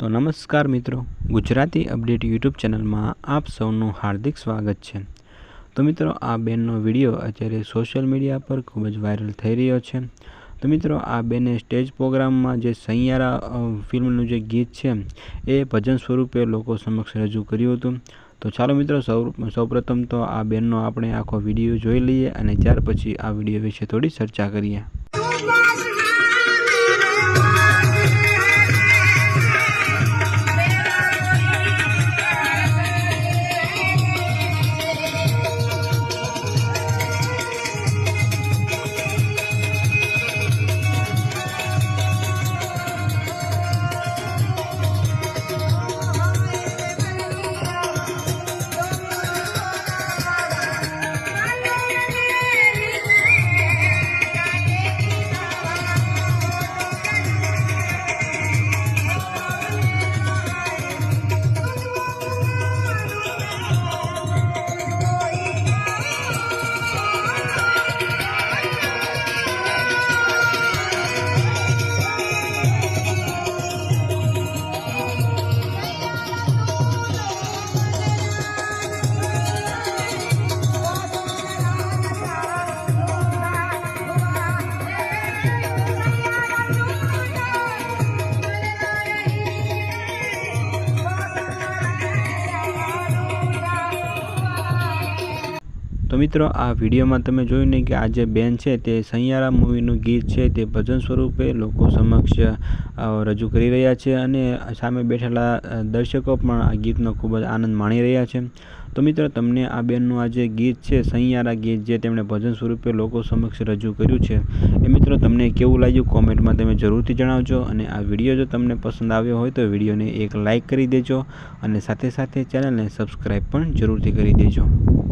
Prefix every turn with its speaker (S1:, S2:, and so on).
S1: નમસ્કાર મિત્રો, Gujarati update YouTube ચેનલમાં આપ સૌનું હાર્દિક સ્વાગત છે. તો મિત્રો, આ બેનનો વીડિયો અત્યારે સોશિયલ મીડિયા પર ખૂબ જ વાયરલ થઈ રહ્યો છે. તો મિત્રો, આ બેને સ્ટેજ પ્રોગ્રામમાં જે સૈયારા ફિલ્મનું જે ગીત છે, એ ભજન સ્વરૂપે લોકો સમક્ષ રજૂ કર્યું હતું. તો ચાલો મિત્રો, સૌ, સૌપ્રથમ તો આ બેનનો આપણે આખો વીડિયો જોઈ લઈએ અને ત્યાર પછી આ વીડિયો વિશે થોડી ચર્ચા કરીએ. તો મિત્રો, આ વિડીયોમાં તમે જોયું ને કે આ જે બેન છે તે સૈયારા મૂવીનું ગીત છે, તે ભજન સ્વરૂપે લોકો સમક્ષ રજૂ કરી રહ્યા છે અને સામે બેઠેલા દર્શકો પણ આ ગીતનો ખૂબ જ આનંદ માણી રહ્યા છે. તો મિત્રો, તમને આ બેનનું આ જે ગીત છે સૈયારા ગીત જે તેમણે ભજન સ્વરૂપે લોકો સમક્ષ રજૂ કર્યું છે, એ મિત્રો તમને કેવું લાગ્યું કોમેન્ટમાં તમે જરૂરથી જણાવજો અને આ વીડિયો જો તમને પસંદ આવ્યો હોય તો વિડીયોને એક લાઇક કરી દેજો અને સાથે સાથે ચેનલને સબસ્ક્રાઈબ પણ જરૂરથી કરી દેજો.